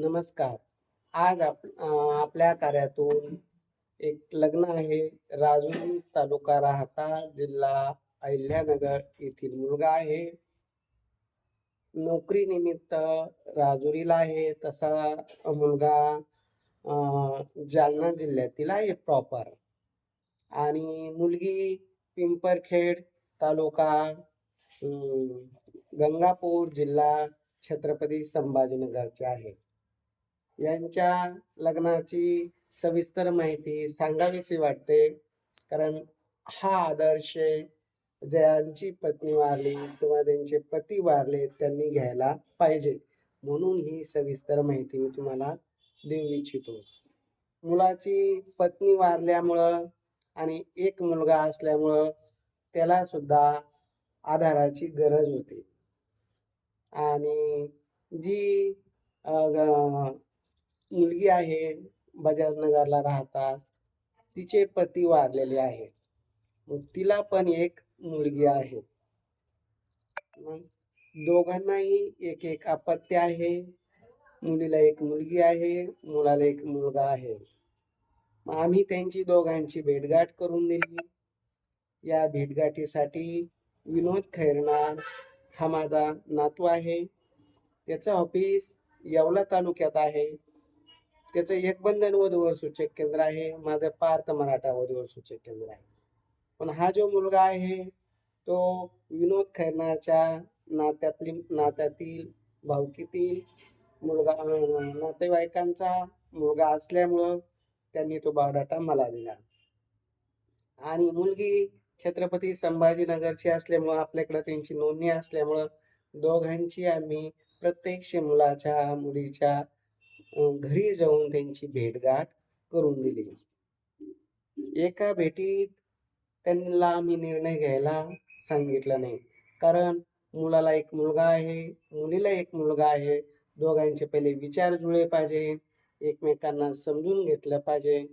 नमस्कार. आज आप आपल्या कार्यातून एक लग्न आहे. राजुरी तालुका राहता जिल्हा अहिल्यानगर येथील मुलगा आहे. नोकरीनिमित्त राजुरीला आहे. तसा मुलगा जालना जिल्ह्यातील आहे प्रॉपर आणि मुलगी पिंपरखेड तालुका गंगापूर जिल्हा छत्रपती संभाजीनगरचे आहे. यांच्या लग्नाची सविस्तर माहिती सांगावीशी वाटते. कारण हा आदर्श ज्यांची पत्नी वारली किंवा त्यांचे पती वारले त्यांनी घ्यायला पाहिजे. म्हणून ही सविस्तर माहिती मी तुम्हाला देऊ इच्छितो. मुलाची पत्नी वारल्यामुळं आणि एक मुलगा असल्यामुळं त्याला सुद्धा आधाराची गरज होती. आणि जी ग- मुलगी आहे बजाजनगरला राहतात. तिचे पती वारलेले आहे. मग तिला पण एक मुलगी आहे. मग दोघांनाही एक एक अपत्य आहे. मुलीला एक मुलगी आहे मुलाला एक मुलगा आहे. आम्ही त्यांची दोघांची भेटगाठ करून दिली. या भेटगाठीसाठी विनोद खैरनार हा माझा नातू आहे. त्याचं ऑफिस येवला तालुक्यात आहे. त्याचं एक बंधन वधूवर सूचक केंद्र आहे. माझं पार्थ मराठा वधूवर सूचक केंद्र आहे. पण हा जो मुलगा आहे तो विनोद खैरनारच्या नात्यातली नात्यातील भावकीतील मुलगा नातेवाईकांचा मुलगा असल्यामुळं त्यांनी तो बायोडाटा मला दिला. आणि मुलगी छत्रपती संभाजीनगरची असल्यामुळं आपल्याकडं त्यांची नोंदणी असल्यामुळं दोघांची आम्ही प्रत्यक्ष मुलाच्या मुलीच्या घरी जाऊन त्यांची भेटगाठ करून दिली. एका भेटीत त्यांना आम्ही निर्णय घ्यायला सांगितलं नाही. कारण मुलाला एक मुलगा आहे मुलीला एक मुलगा आहे. दोघांचे पहिले विचार जुळे पाहिजे एकमेकांना समजून घेतलं पाहिजे.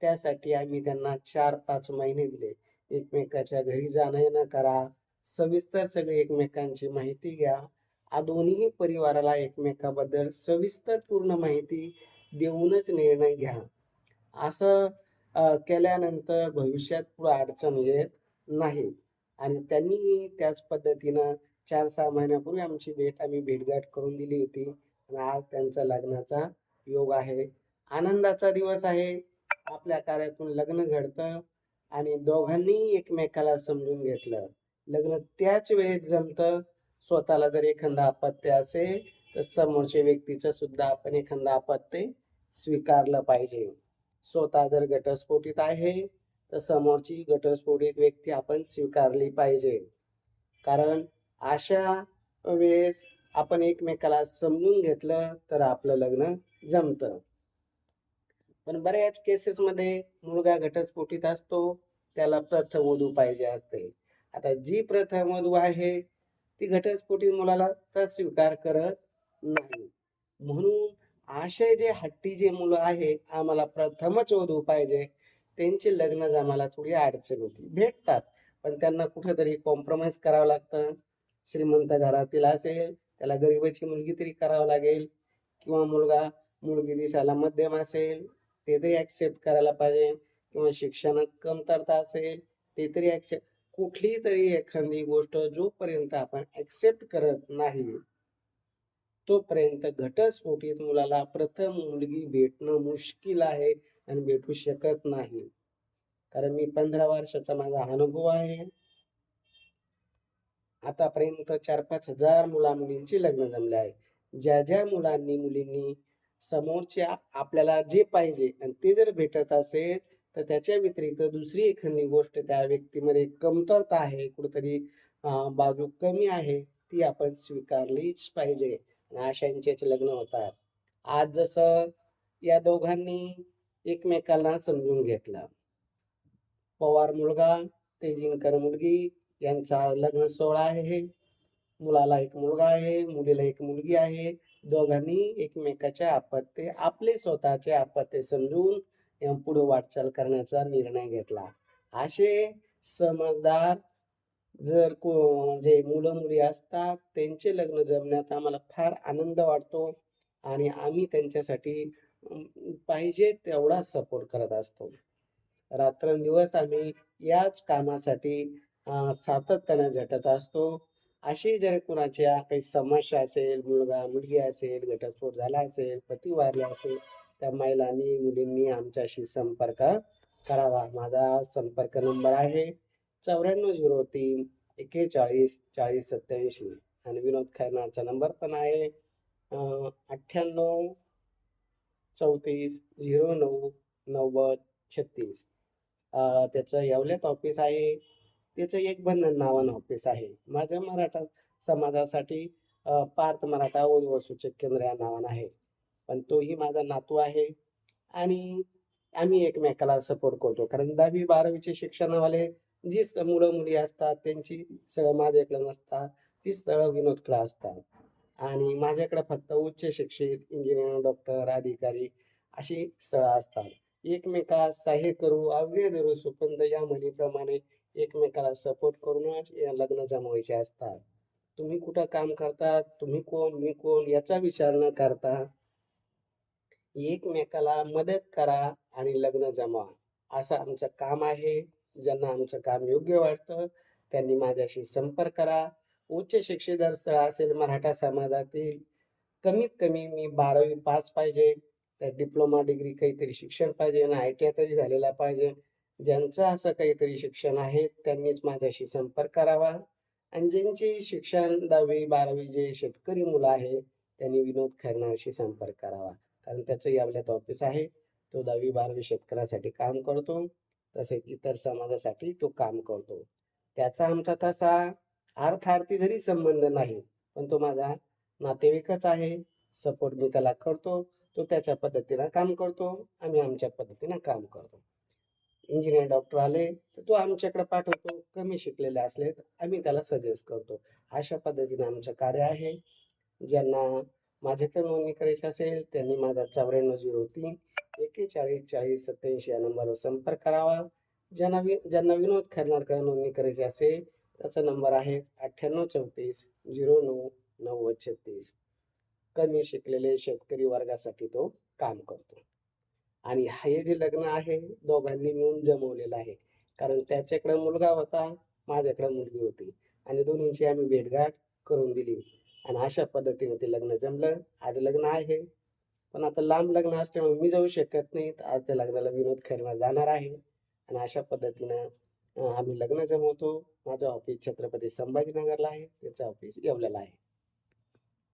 त्यासाठी आम्ही त्यांना चार पाच महिने दिले. एकमेकाच्या घरी जाणं येणं करा. सविस्तर सगळी एकमेकांची माहिती घ्या. हा दोन्ही परिवाराला एकमेकाबद्दल सविस्तर पूर्ण माहिती देऊनच निर्णय घ्या. असं केल्यानंतर भविष्यात पुढे अडचण येत नाही. आणि त्यांनीही त्याच पद्धतीनं चार सहा महिन्यापूर्वी आमची भेट आम्ही भेटगाठ करून दिली होती. आणि आज त्यांचा लग्नाचा योग आहे. आनंदाचा दिवस आहे. आपल्या कार्यातून लग्न घडतं. आणि दोघांनी एकमेकाला समजून घेतलं. लग्न त्याच वेळेत जमतं. स्वतःला जर एखादा अपत्य असेल तर समोरच्या व्यक्तीचं सुद्धा आपण एखादा अपत्य स्वीकारलं पाहिजे. स्वतः जर घटस्फोटीत आहे तर समोरची घटस्फोटीत व्यक्ती आपण स्वीकारली पाहिजे. कारण अशा वेळेस आपण एकमेकाला समजून घेतलं तर आपलं लग्न जमतं. पण बऱ्याच केसेसमध्ये मुलगा घटस्फोटीत असतो त्याला प्रथम वधू पाहिजे असते. आता जी प्रथम वधू आहे ती घटस्फोटीत मुलाला तर स्वीकार करत नाही. म्हणून असे जे हट्टी जे मुलं आहे आम्हाला प्रथमच वधू पाहिजे. त्यांचे लग्न जमाला थोडी अडचण होती. भेटतात पण त्यांना कुठेतरी कॉम्प्रोमाइज करावं लागतं. श्रीमंत घरातील असेल त्याला गरिबाची मुलगी तरी करावं लागेल. किंवा मुलगा मुलगी दिसायला मध्यम असेल ते तरी ॲक्सेप्ट करायला पाहिजे. किंवा शिक्षणात कमतरता असेल ते तरी ॲक्सेप्ट कुठली तरी एखादी गोष्ट जोपर्यंत आपण ऍक्सेप्ट करत नाही तोपर्यंत घटस्फोटीत मुलाला प्रथम मुलगी भेटणं मुश्किल आहे आणि भेटू शकत नाही. कारण मी पंधरा वर्षाचा माझा अनुभव आहे. आतापर्यंत चार पाच हजार मुला मुलींची लग्न जमले आहे. ज्या ज्या मुलांनी मुलींनी समोरच्या आपल्याला जे पाहिजे आणि ते जर भेटत असेल तर त्याच्या व्यतिरिक्त दुसरी एखादी गोष्ट त्या व्यक्तीमध्ये कमतरता आहे कुठेतरी बाजू कमी आहे ती आपण स्वीकारलीच पाहिजे. आणि अशांचेच लग्न होतात. आज जसं या दोघांनी एकमेकांना समजून घेतलं. पवार मुलगा तेजिनकर मुलगी यांचा लग्न सोहळा आहे मुलाला एक मुलगा आहे मुलीला एक मुलगी आहे. दोघांनी एकमेकाच्या आपत्ते आपले स्वतःचे आपत्ते समजून पुढे वाटचाल करण्याचा निर्णय घेतला असे समजदार जर को म्हणजे जे मुलं मुली असतात त्यांचे लग्न जमण्यात आम्हाला फार आनंद वाटतो आणि आम्ही त्यांच्यासाठी पाहिजे तेवढा सपोर्ट करत असतो. रात्रंदिवस आम्ही याच कामासाठी सातत्याने सातत्यानं झटत असतो. अशी जर कुणाच्या काही समस्या असेल, मुलगा-मुलगी असेल, घटस्फोट झाला असेल, पती वारला असेल, त्या महिलांनी, मुलींनी आमच्याशी संपर्क करावा. माझा संपर्क नंबर आहे 9403 41 40 87 आणि विनोद खैरनारचा नंबर पण आहे अठ्ठ्याण्णव चौतीस झिरो नऊ नव्वद छत्तीस त्याचं येवल्यात ऑफिस आहे. त्याचं एक बंधन नावानं ऑफिस आहे. माझ्या मराठा समाजासाठी पार्थ मराठा उद्वसूचक केंद्र या नावानं आहे. पण तोही माझा नातू आहे आणि आम्ही एकमेकाला सपोर्ट करतो. कारण 10वी 12वीचे शिक्षणवाले जी मुलं-मुली असतात त्यांची सगळं माझ्याकडे नसतात. ती स्थळं विनोदकडे असतात आणि माझ्याकडे फक्त उच्च शिक्षित, इंजिनिअर, डॉक्टर, अधिकारी अशी स्थळं असतात. एकमेकास सहाय्य करू, अवघे धरू सुपंद या म्हणीप्रमाणे एकमेकाला सपोर्ट करूनच या लग्न जमवायचे असतात. तुम्ही कुठं काम करता, तुम्ही कोण, मी कोण याचा विचार न करता एकमेकाला मदत करा आणि लग्न जमवा. असं आमचं काम आहे. ज्यांना आमचं काम योग्य वाटतं त्यांनी माझ्याशी संपर्क करा. उच्च शिक्षित स्थळ असेल मराठा समाजातील, कमीत कमी मी 12वी पास पाहिजे, तर डिप्लोमा डिग्री काहीतरी शिक्षण पाहिजे आणि आय-टी-आय तरी झालेला पाहिजे. ज्यांचं असं काहीतरी शिक्षण आहे त्यांनीच माझ्याशी संपर्क करावा आणि ज्यांची शिक्षण 10वी 12वी जे शेतकरी मुलं आहे त्यांनी विनोद खैरनारशी संपर्क करावा. कारण त्याचं यावल्यात ऑफिस आहे. तो 10वी 12वी शेतकऱ्यासाठी काम करतो. तसेच इतर समाजासाठी तो काम करतो. त्याचा आमचा तसा अर्थार्थी जरी संबंध नाही, पण तो माझा नातेवाईकच आहे. सपोर्ट मी त्याला करतो. तो त्याच्या पद्धतीनं काम करतो. आम्ही आमच्या पद्धतीनं काम करतो. इंजिनियर डॉक्टर आले तर तो आमच्याकडे पाठवतो. कमी शिकलेले असले तर आम्ही त्याला सजेस्ट करतो. अशा पद्धतीनं आमचं कार्य आहे. ज्यांना माझ्याकडे नोंदणी करायची असेल त्यांनी माझा 9403 41 40 87 या नंबरवर संपर्क करावा. ज्यांना वि ज्यांना विनोद खैरनारकडे नोंदणी करायची असेल त्याचा नंबर आहे 9834 09 90 36 कमी शिकलेले शेतकरी वर्गासाठी तो काम करतो. आणि हे जे लग्न आहे दोघांनी मिळून जमवलेलं आहे. कारण त्याच्याकडे मुलगा होता, माझ्याकडे मुलगी होती आणि दोन्हींची आम्ही भेटघाट करून दिली आणि अशा पद्धतीने ते लग्न जमलं. आज लग्न आहे. पण आता लांब लग्न असल्यामुळे मी जाऊ शकत नाही. तर आज त्या लग्नाला विनोद खैरनार जाणार आहे आणि अशा पद्धतीनं आम्ही लग्न जमवतो. माझं ऑफिस छत्रपती संभाजीनगरला आहे. त्याचं ऑफिस येवल्याला आहे.